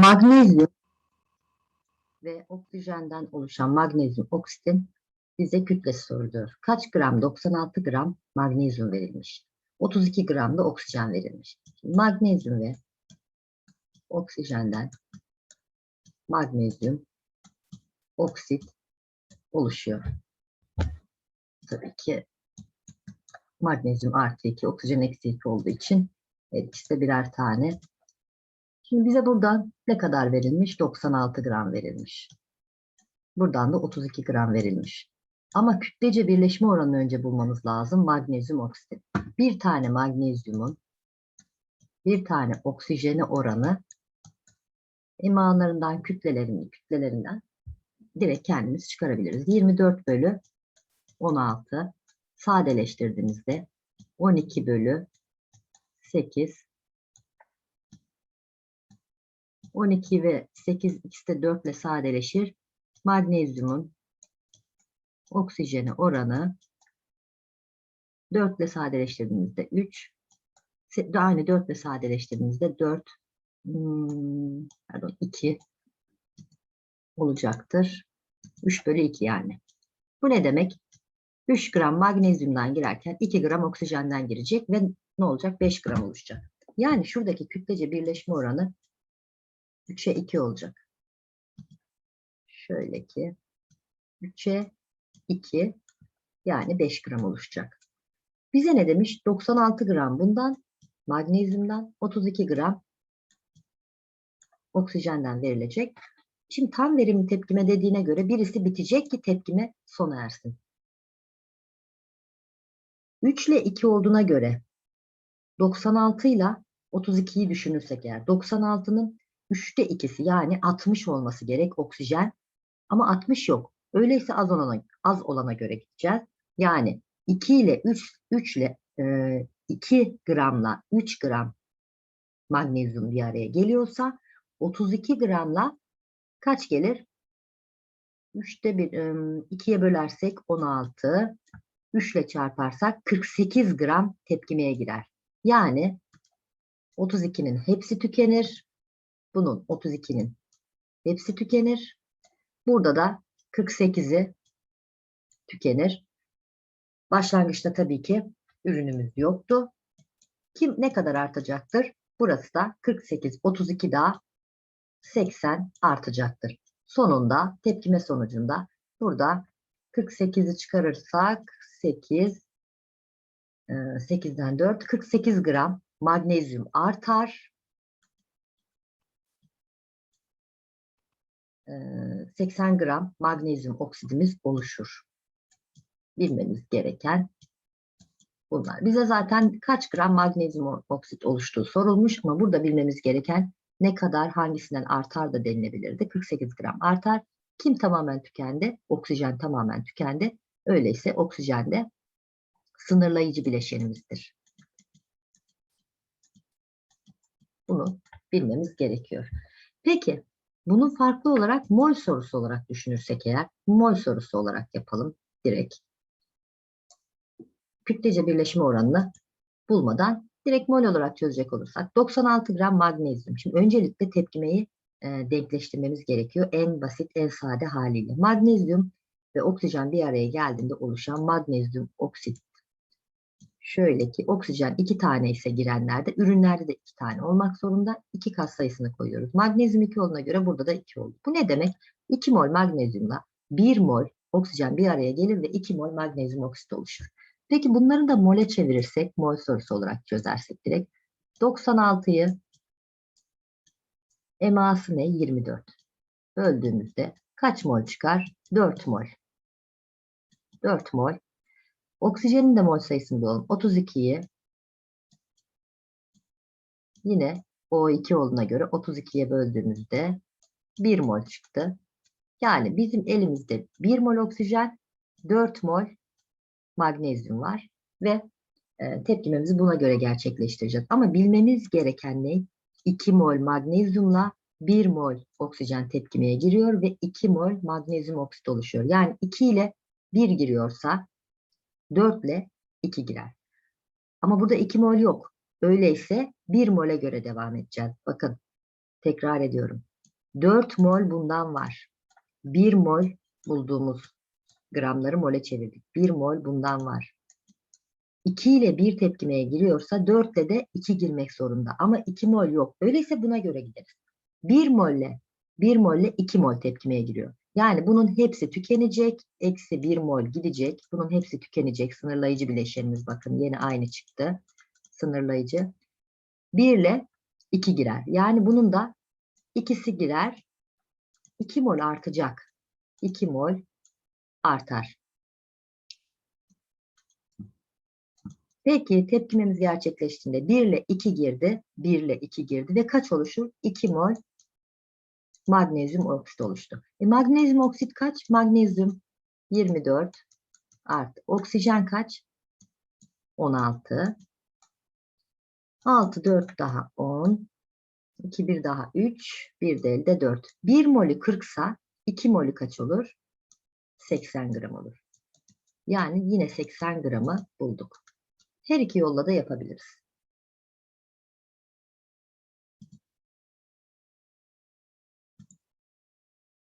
Magnezyum ve oksijenden oluşan magnezyum oksitin bize kütlesi soruluyor. Kaç gram? 96 gram magnezyum verilmiş. 32 gram da oksijen verilmiş. Magnezyum ve oksijenden magnezyum oksit oluşuyor. Tabii ki magnezyum artı 2, oksijen eksi 2 olduğu için ikisi de birer tane. Şimdi bize buradan ne kadar verilmiş? 96 gram verilmiş. Buradan da 32 gram verilmiş. Ama kütlece birleşme oranını önce bulmamız lazım. Magnezyum oksit. Bir tane magnezyumun bir tane oksijeni oranı emanlarından kütlelerini kütlelerinden direkt kendimiz çıkarabiliriz. 24 bölü 16 sadeleştirdiğimizde 12 bölü 8 12 ve 8 ikisi de 4 ile sadeleşir. Magnezyumun oksijeni oranı 4 ile sadeleştirdiğimizde 3 se- aynı 4 ile sadeleştirdiğimizde 4 hmm, pardon 2 olacaktır. 3 bölü 2 yani. Bu ne demek? 3 gram magnezyumdan girerken 2 gram oksijenden girecek ve ne olacak? 5 gram oluşacak. Yani şuradaki kütlece birleşme oranı 3'e 2 olacak. Şöyle ki 3'e 2 yani 5 gram oluşacak. Bize ne demiş? 96 gram bundan magnezyumdan 32 gram oksijenden verilecek. Şimdi tam verimli tepkime dediğine göre birisi bitecek ki tepkime sona ersin. 3 ile 2 olduğuna göre 96 ile 32'yi düşünürsek eğer 96'nın 3'te 2'si yani 60 olması gerek oksijen ama 60 yok. Öyleyse az olana, az olana göre gideceğiz. Yani 2 ile 3, 3 ile e, 2 gramla 3 gram magnezyum bir araya geliyorsa 32 gramla kaç gelir? 3'te bir, 2'ye bölersek 16, 3 ile çarparsak 48 gram tepkimeye girer. Yani 32'nin hepsi tükenir. Bunun 32'nin hepsi tükenir. Burada da 48'i tükenir. Başlangıçta tabii ki ürünümüz yoktu. Kim ne kadar artacaktır? Burası da 48, 32 daha 80 artacaktır. Sonunda tepkime sonucunda burada 48'i çıkarırsak 8 e, 8'den 4 48 gram magnezyum artar. 80 gram magnezyum oksidimiz oluşur. Bilmemiz gereken bunlar. Bize zaten kaç gram magnezyum oksit oluştuğu sorulmuş ama burada bilmemiz gereken ne kadar hangisinden artar da denilebilirdi. 48 gram artar. Kim tamamen tükendi? Oksijen tamamen tükendi. Öyleyse oksijen de sınırlayıcı bileşenimizdir. Bunu bilmemiz gerekiyor. Peki bunu farklı olarak mol sorusu olarak düşünürsek eğer mol sorusu olarak yapalım direkt. Kütlece birleşme oranını bulmadan direkt mol olarak çözecek olursak 96 gram magnezyum. Şimdi öncelikle tepkimeyi e, denkleştirmemiz gerekiyor. En basit, en sade haliyle. Magnezyum ve oksijen bir araya geldiğinde oluşan magnezyum oksit. Şöyle ki oksijen iki tane ise girenlerde, ürünlerde de iki tane olmak zorunda. iki kat sayısını koyuyoruz. Magnezyum 2 olduğuna göre burada da 2 oldu. Bu ne demek? 2 mol magnezyumla 1 mol oksijen bir araya gelir ve 2 mol magnezyum oksit oluşur. Peki bunları da mole çevirirsek, mol sorusu olarak çözersek direkt. 96'yı eması ne? 24. Böldüğümüzde kaç mol çıkar? 4 mol. 4 mol. Oksijenin de mol sayısını bulalım. 32'yi yine O2 olduğuna göre 32'ye böldüğümüzde 1 mol çıktı. Yani bizim elimizde 1 mol oksijen, 4 mol magnezyum var ve e, tepkimemizi buna göre gerçekleştireceğiz. Ama bilmemiz gereken ne? 2 mol magnezyumla 1 mol oksijen tepkimeye giriyor ve 2 mol magnezyum oksit oluşuyor. Yani 2 ile 1 giriyorsa 4 ile 2 girer. Ama burada 2 mol yok. Öyleyse 1 mole göre devam edeceğiz. Bakın tekrar ediyorum. 4 mol bundan var. 1 mol bulduğumuz gramları mole çevirdik. 1 mol bundan var. 2 ile 1 tepkimeye giriyorsa 4 ile de 2 girmek zorunda. Ama 2 mol yok. Öyleyse buna göre gideriz. 1 molle 1 molle 2 mol tepkimeye giriyor. Yani bunun hepsi tükenecek. Eksi 1 mol gidecek. Bunun hepsi tükenecek. Sınırlayıcı bileşenimiz bakın yine aynı çıktı. Sınırlayıcı. 1 ile 2 girer. Yani bunun da ikisi girer. 2 mol artacak. 2 mol artar. Peki tepkimemiz gerçekleştiğinde 1 ile 2 girdi. 1 ile 2 girdi ve kaç oluşur? 2 mol magnezyum oksit oluştu. E, magnezyum oksit kaç? Magnezyum 24 artı. Oksijen kaç? 16. 6, 4 daha 10. 2, 1 daha 3. 1 de elde 4. 1 molü 40 sa 2 molü kaç olur? 80 gram olur. Yani yine 80 gramı bulduk. Her iki yolla da yapabiliriz.